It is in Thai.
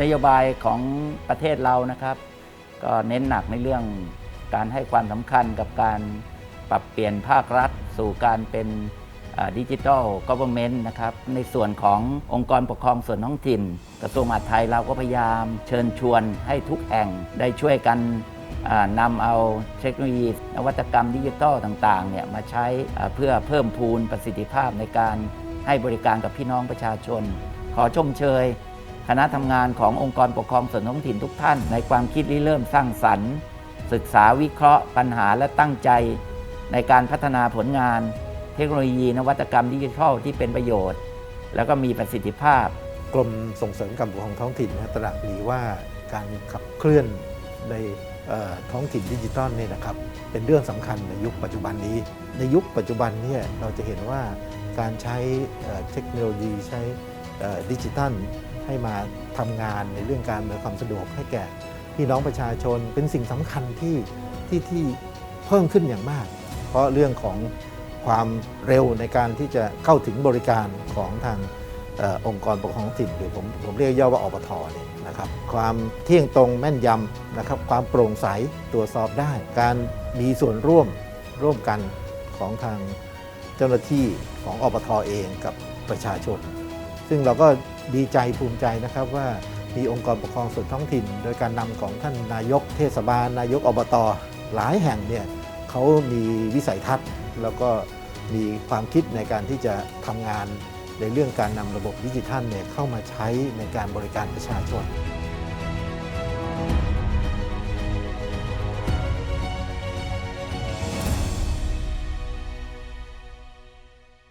นโยบายของประเทศเรานะครับ ก็เน้นหนักในเรื่องการให้ความสำคัญกับการปรับเปลี่ยนภาครัฐ สู่การเป็นดิจิทัลก o v e r n m e n t นะครับ ในส่วนขององค์กรปกครองส่วนท้องถิ่น กระทรวงมหาดไทยเราก็พยายามเชิญชวนให้ทุกแห่งได้ช่วยกันนำเอาเทคโนโลยี นวัตกรรมดิจิทัลต่างๆเนี่ยมาใช้เพื่อเพิ่มพูนประสิทธิภาพในการให้บริการกับพี่น้องประชาชน ขอชมเชย คณะทำงานขององค์กรปกครองส่วนท้องถิ่นทุกท่าน ในความคิดริเริ่มสร้างสรรค์ ศึกษาวิเคราะห์ปัญหาและตั้งใจ ในการพัฒนาผลงาน เทคโนโลยีนวัตกรรมดิจิทัลที่เป็นประโยชน์ แล้วก็มีประสิทธิภาพ กรมส่งเสริมการปกครองท้องถิ่นนะตระหนักดีว่าการขับเคลื่อนในท้องถิ่นดิจิตอลเนี่ยนะครับเป็นเรื่องสำคัญในยุคปัจจุบันนี้ ในยุคปัจจุบันเนี่ยเราจะเห็นว่าการใช้เทคโนโลยีใช้ดิจิทัล ให้มาทำงานในเรื่องการอำนวยความสะดวกให้แก่พี่น้องประชาชนเป็นสิ่งสำคัญที่ที่ที่เพิ่มขึ้นอย่างมาก เพราะเรื่องของความเร็วในการที่จะเข้าถึงบริการของทางออองค์กรปกครองถิ่นหรือผมผมเรียกย่อว่าอปทเนี่ยนะครับความเที่ยงตรงแม่นยำนะครับความโปร่งใสตรวจสอบได้ การมีส่วนร่วมร่วมกันของทางเจ้าหน้าที่ของอปทเองกับประชาชน ซึ่งเราก็ ดีใจภูมิใจนะครับว่ามีองค์กรปกครองส่วนท้องถิ่น โดยการนำของท่านนายกเทศบาล นายกอบตหลายแห่งเนี่ยเขามีวิสัยทัศน์ แล้วก็มีความคิดในการที่จะทำงานในเรื่องการนำระบบดิจิทัลเนี่ยเข้ามาใช้ในการบริการประชาชน